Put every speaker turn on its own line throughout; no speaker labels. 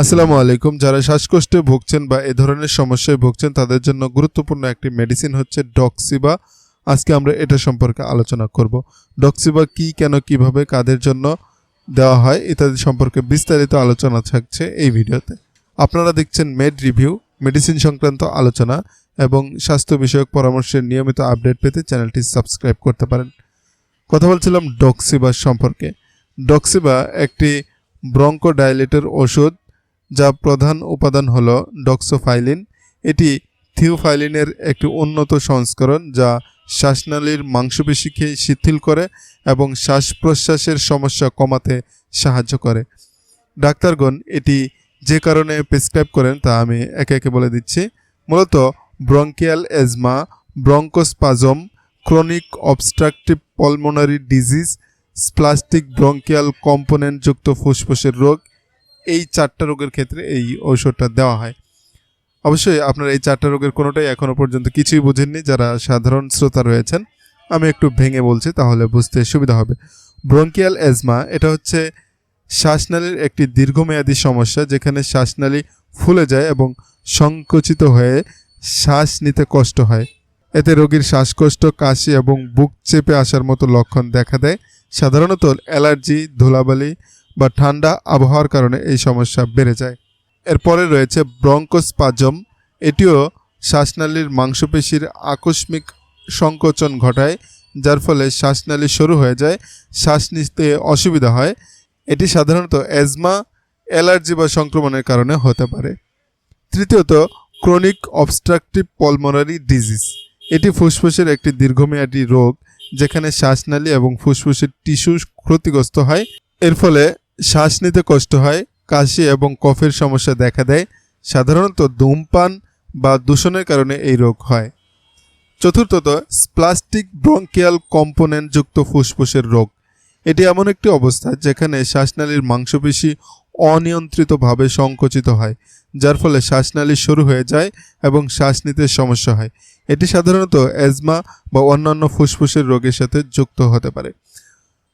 আসসালামু আলাইকুম। যারা শ্বাসকষ্টে ভুগছেন বা এ ধরনের সমস্যায় ভুগছেন, তাদের জন্য গুরুত্বপূর্ণ একটি মেডিসিন হচ্ছে ডক্সিবা আজকে আমরা এটা সম্পর্কে আলোচনা করব। ডক্সিবা কি, কেন, কীভাবে, কাদের জন্য দেওয়া হয়, ইত্যাদি সম্পর্কে বিস্তারিত আলোচনা থাকছে এই ভিডিওতে। আপনারা দেখছেন মেড রিভিউ মেডিসিন সংক্রান্ত আলোচনা এবং স্বাস্থ্য বিষয়ক পরামর্শের নিয়মিত আপডেট পেতে চ্যানেলটি সাবস্ক্রাইব করতে পারেন। কথা বলছিলাম ডক্সিবা সম্পর্কে। ডক্সিবা একটি ব্রঙ্কোডাইলেটের ওষুধ যা প্রধান উপাদান হলো ডক্সোফাইলিন এটি থিওফাইলিনের একটি উন্নত সংস্করণ যা শ্বাসনালীর মাংসপেশিকে শিথিল করে এবং শ্বাস প্রশ্বাসের সমস্যা কমাতে সাহায্য করে। ডাক্তারগণ এটি যে কারণে প্রেসক্রাইব করেন তা আমি একে একে বলে দিচ্ছি। মূলত bronchial asthma bronchospasm chronic obstructive pulmonary disease spastic bronchial কম্পোনেন্টযুক্ত ফুসফুসের রোগ এই চারটা রোগের ক্ষেত্রে এই ঔষধটা দেওয়া হয়। অবশ্যই আপনার এই চারটা রোগের কোনোটাই এখনও পর্যন্ত কিছুই বুঝেননি, যারা সাধারণ শ্রোতা রয়েছেন, আমি একটু ভেঙে বলছি, তাহলে বুঝতে সুবিধা হবে। ব্রঙ্কিয়াল এজমা এটা হচ্ছে শ্বাসনালীর একটি দীর্ঘমেয়াদী সমস্যা, যেখানে শ্বাসনালী ফুলে যায় এবং সংকুচিত হয়ে শ্বাস নিতে কষ্ট হয়। এতে রোগীর শ্বাসকষ্ট, কাশি এবং বুক চেপে আসার মতো লক্ষণ দেখা দেয়। সাধারণত অ্যালার্জি, ধুলাবালি বা ঠান্ডা আবহাওয়ার কারণে এই সমস্যা বেড়ে যায়। এরপরে রয়েছে ব্রঙ্কোস্পাজম। এটিও শ্বাসনালীর মাংসপেশির আকস্মিক সংকোচন ঘটায়, যার ফলে শ্বাসনালী সরু হয়ে যায়, শ্বাস নিতে অসুবিধা হয়। এটি সাধারণত অ্যাজমা, অ্যালার্জি বা সংক্রমণের কারণে হতে পারে। তৃতীয়ত, ক্রনিক অবস্ট্রাকটিভ পলমোনারি ডিজিজ। এটি ফুসফুসের একটি দীর্ঘমেয়াদী রোগ, যেখানে শ্বাসনালী এবং ফুসফুসের টিস্যু ক্ষতিগ্রস্ত হয়। এর ফলে শ্বাস নিতে কষ্ট হয়, কাশি এবং কফের সমস্যা দেখা দেয়। সাধারণত ধূমপান বা দূষণের কারণে এই রোগ হয়। চতুর্থত প্লাস্টিক ব্রঙ্কিয়াল কম্পোনেন্টযুক্ত ফুসফুসের রোগ। এটি এমন একটি অবস্থা যেখানে শ্বাসনালীর মাংসপেশি অনিয়ন্ত্রিতভাবে সংকুচিত হয়, যার ফলে শ্বাসনালী শুরু হয়ে যায় এবং শ্বাস নিতে সমস্যা হয়। এটি সাধারণত অ্যাজমা বা অন্যান্য ফুসফুসের রোগের সাথে যুক্ত হতে পারে।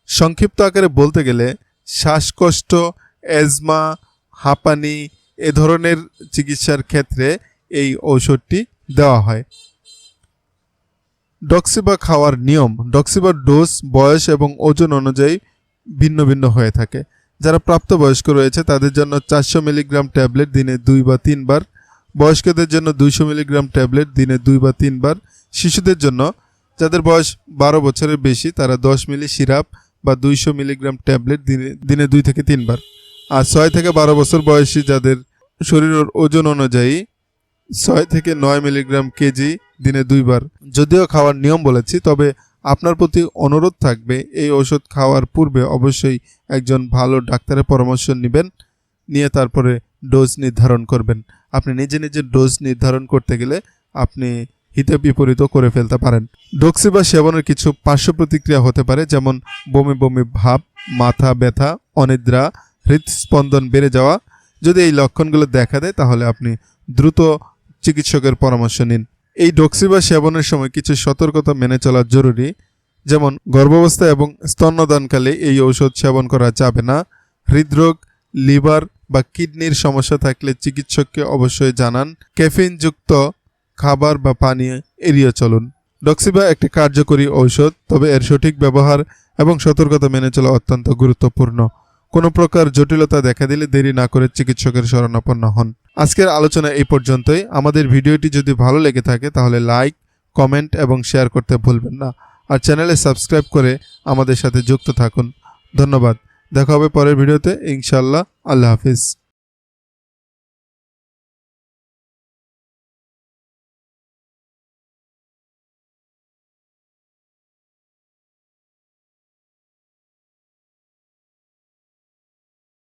সংক্ষিপ্ত আকারে বলতে গেলে শ্বাসকষ্ট অ্যাজমা হাঁপানি এ ধরনের চিকিৎসার ক্ষেত্রে এই ঔষধটি দেওয়া হয়। ডক্সিবা খাওয়ার নিয়ম ডক্সিবার ডোজ বয়স এবং ওজন অনুযায়ী ভিন্ন ভিন্ন হয়ে থাকে। যারা প্রাপ্তবয়স্ক রয়েছে, তাদের জন্য চারশো মিলিগ্রাম ট্যাবলেট দিনে দুই বা তিনবার। বয়স্কদের জন্য দুইশো মিলিগ্রাম ট্যাবলেট দিনে দুই বা তিনবার। শিশুদের জন্য, যাদের বয়স বারো বছরের বেশি, তারা দশ মিলি সিরাপ বা দুইশো মিলিগ্রাম ট্যাবলেট দিনে দিনে দুই থেকে তিনবার। আর ছয় থেকে বারো বছর বয়সী যাদের শরীরের ওজন অনুযায়ী ছয় থেকে নয় মিলিগ্রাম কেজি দিনে দুইবার। যদিও খাওয়ার নিয়ম বলেছি, তবে আপনার প্রতি অনুরোধ থাকবে, এই ওষুধ খাওয়ার পূর্বে অবশ্যই একজন ভালো ডাক্তারের পরামর্শ নেবেন, নিয়ে তারপরে ডোজ নির্ধারণ করবেন। আপনি নিজে নিজে ডোজ নির্ধারণ করতে গেলে আপনি হিতে বিপরীত করে ফেলতে পারেন। ডক্সিবা সেবনের কিছু পার্শ্ব প্রতিক্রিয়া হতে পারে, যেমন বমি বমি ভাব, মাথা ব্যথা, অনিদ্রা হৃদস্পন্দন বেড়ে যাওয়া। যদি এই লক্ষণগুলো দেখা দেয়, তাহলে আপনি দ্রুত চিকিৎসকের পরামর্শ নিন। এই ডক্সিবা সেবনের সময় কিছু সতর্কতা মেনে চলা জরুরি, যেমন গর্ভাবস্থা এবং স্তন্যদানকালে এই ঔষধ সেবন করা যাবে না। হৃদরোগ, লিভার বা কিডনির সমস্যা থাকলে চিকিৎসককে অবশ্যই জানান। ক্যাফিনযুক্ত খাবার বা পানীয় এড়িয়ে চলুন। ডক্সিবা একটি কার্যকরী ঔষধ, তবে এর সঠিক ব্যবহার এবং সতর্কতা মেনে চলা অত্যন্ত গুরুত্বপূর্ণ। কোনো প্রকার জটিলতা দেখা দিলে দেরি না করে চিকিৎসকের শরণাপন্ন হন। আজকের আলোচনা এই পর্যন্তই। আমাদের ভিডিওটি যদি ভালো লেগে থাকে, তাহলে লাইক, কমেন্ট এবং শেয়ার করতে ভুলবেন না। আর চ্যানেলে সাবস্ক্রাইব করে আমাদের সাথে যুক্ত থাকুন। ধন্যবাদ। দেখা হবে পরের ভিডিওতে। ইনশাল্লাহ আল্লাহ হাফিজ।